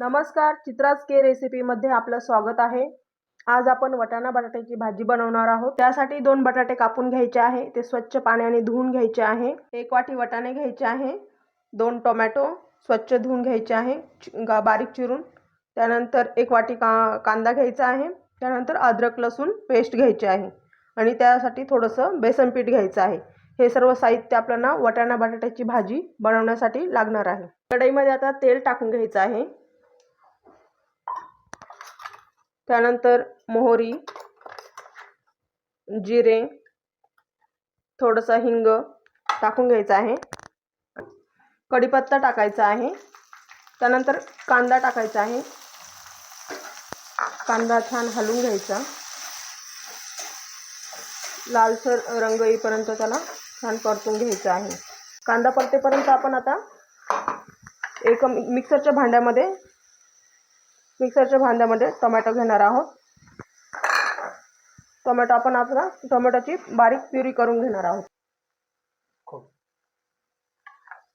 नमस्कार चित्राज के रेसिपीमध्ये आपलं स्वागत आहे. आज आपण वटाणा बटाट्याची भाजी बनवणार आहोत. त्यासाठी दोन बटाटे कापून घ्यायचे आहे ते स्वच्छ पाण्याने धुवून घ्यायचे आहे. एक वाटी वटाणे घ्यायचे आहे दोन टोमॅटो स्वच्छ धुवून घ्यायचे आहे चि- गा- बारीक चिरून. त्यानंतर एक वाटी का कांदा घ्यायचा आहे त्यानंतर अद्रक लसूण पेस्ट घ्यायची आहे आणि त्यासाठी थोडंसं बेसन पीठ घ्यायचं आहे. हे सर्व साहित्य आपल्याला वटाणा बटाट्याची भाजी बनवण्यासाठी लागणार आहे. कढईमध्ये आता तेल टाकून घ्यायचं आहे. त्यानंतर मोहरी जिरे थोडंसं हिंग टाकून घ्यायचं आहे. कढीपत्ता टाकायचा आहे. त्यानंतर कांदा टाकायचा आहे. कांदा छान हलवून घ्यायचा. लालसर रंग येईपर्यंत त्याला छान परतून घ्यायचं आहे. कांदा परतेपर्यंत आपण आता एक मिक्सरच्या भांड्यामध्ये मिक्सरच्या भांड्यामध्ये टोमॅटो घेणार आहोत. टोमॅटो आपण आता टोमॅटोची बारीक प्युरी करून घेणार आहोत.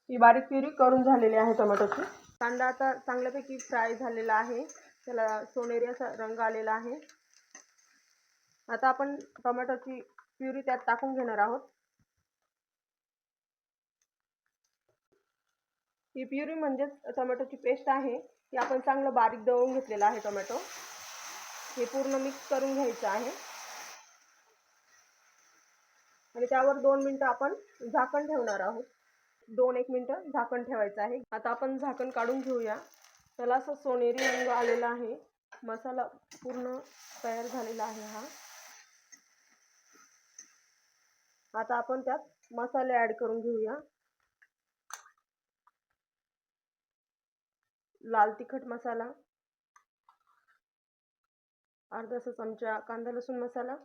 ही बारीक प्युरी करून झालेली आहे टोमॅटोची. कांदा आता चांगल्यापैकी फ्राय झालेला आहे. त्याला सोनेरी असा रंग आलेला आहे. आता आपण टोमॅटोची प्युरी त्यात टाकून घेणार आहोत. ही प्युरी म्हणजेच टोमॅटोची पेस्ट आहे. की आपण चांगलं बारीक दळून घेतलेलं आहे टोमॅटो. हे पूर्ण मिक्स करून घ्यायचं आहे. आणि त्यावर दोन मिनटं आपण झाकण ठेवणार आहोत. दोन एक मिनटं झाकण ठेवायचं आहे. आता आपण झाकण काढून घेऊया. त्याला असं सोनेरी रंग आलेला आहे. मसाला पूर्ण तयार झालेला आहे हा. आता आपण त्यात मसाले ॲड करून घेऊया. लाल तिखट मसाला अर्धा चमचा कांदा लसूण मसाला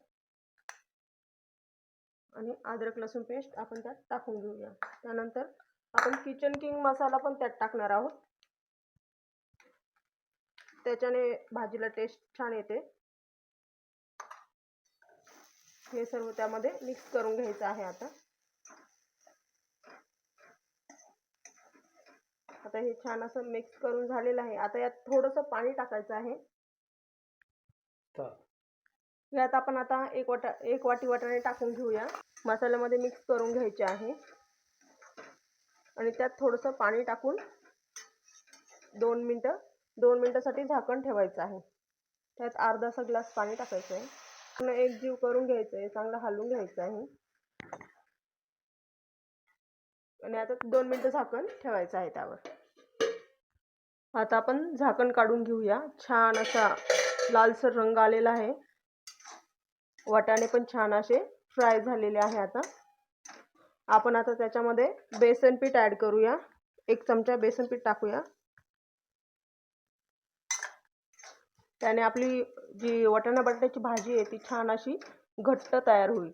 आणि अद्रक लसूण पेस्ट आपण त्यात टाकून घेऊया. त्यानंतर आपण किचन किंग मसाला पण त्यात टाकणार आहोत. त्याच्याने भाजीला टेस्ट छान येते. हे सर्व त्यामध्ये मिक्स करून घ्यायचं आहे आता. आता हे छान असं मिक्स करून झालेलं आहे. आता यात थोडंसं पाणी टाकायचं आहे. यात आपण आता एक वाटा एक वाटी वाटाणे टाकून घेऊया. मसाल्यामध्ये मिक्स करून घ्यायचे आहे. आणि त्यात थोडंसं पाणी टाकून दोन मिनटं दोन मिनटासाठी झाकण ठेवायचं आहे. त्यात अर्धासा ग्लास पाणी टाकायचं आहे. पूर्ण एक जीव करून घ्यायचं आहे. चांगलं हलवून घ्यायचं आहे. आणि आता दोन मिनटं झाकण ठेवायचं आहे त्यावर. आता आपण झाकण काढून घेऊया. छान असा लालसर रंग आलेला आहे. वाटाणे पण छान असे फ्राय झालेले आहे आता. आपण आता त्याच्यामध्ये बेसन पीठ ॲड करूया. एक चमचा बेसन पीठ टाकूया. त्याने आपली जी वटाणा बटाट्याची भाजी आहे ती छान अशी घट्ट तयार होईल.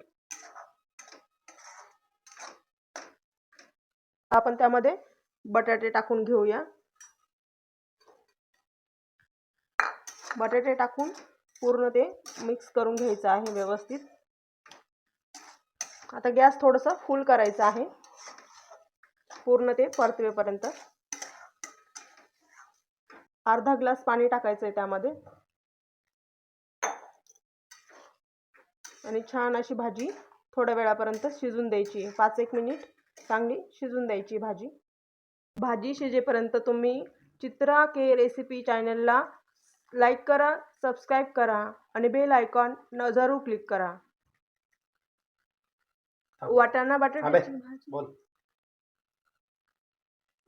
आपण त्यामध्ये बटाटे टाकून घेऊया. बटाटे टाकून पूर्ण ते मिक्स करून घ्यायचं आहे व्यवस्थित. आता गॅस थोडंसं फुल करायचं आहे. पूर्ण ते परतवेपर्यंत. अर्धा ग्लास पाणी टाकायचं आहे त्यामध्ये. आणि छान अशी भाजी थोड्या वेळापर्यंत शिजून द्यायची. पाच एक मिनिट चांगली शिजून द्यायची भाजी. भाजी शिजेपर्यंत तुम्ही चित्रा के रेसिपी चॅनलला लाईक करा सबस्क्राईब करा आणि बेल आयकॉन न जरूर क्लिक करा. वाटाणा बटाट्याची भाजी.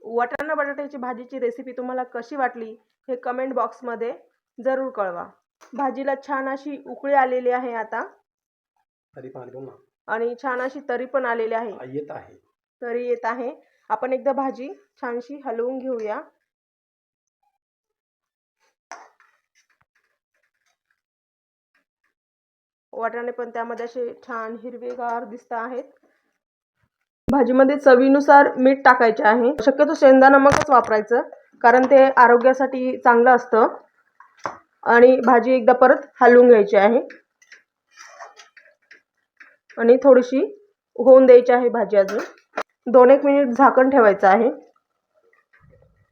वाटाणा बटाट्याची भाजीची रेसिपी तुम्हाला कशी वाटली हे कमेंट बॉक्समध्ये जरूर कळवा. भाजीला छान अशी उकळी आलेली आहे आता. आणि छान अशी तरी पण आलेली आहे. येत आहे. तरी येत आहे. आपण एकदा भाजी छानशी हलवून घेऊया. वाटाणे पण त्यामध्ये असे छान हिरवेगार दिसत आहेत. भाजीमध्ये चवीनुसार मीठ टाकायचे आहे. शक्यतो शेंदा नमकच वापरायचं कारण ते आरोग्यासाठी चांगलं असतं. आणि भाजी एकदा परत हलवून घ्यायची आहे. आणि थोडीशी होऊन द्यायची आहे भाजी अजून. दोन एक मिनिट झाकण ठेवायचं आहे.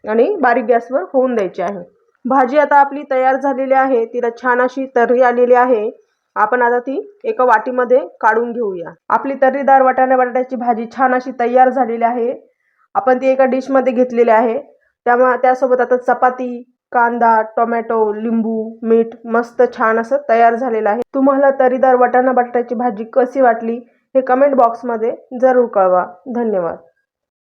आणि बारीक गॅसवर होऊन द्यायची आहे. भाजी आता आपली तयार झालेली आहे. तिला छान अशी तर्री आलेली आहे. आपण आता ती एका वाटीमध्ये काढून घेऊया. आपली तर्रीदार वाटाणा बटाट्याची भाजी छान अशी तयार झालेली आहे. आपण ती एका डिशमध्ये घेतलेली आहे. त्यामुळे त्यासोबत आता चपाती कांदा टोमॅटो लिंबू मीठ मस्त छान असं तयार झालेलं आहे. तुम्हाला तर्रीदार वाटाणा बटाट्याची भाजी कशी वाटली? हे कमेंट बॉक्समध्ये जरूर कळवा. धन्यवाद.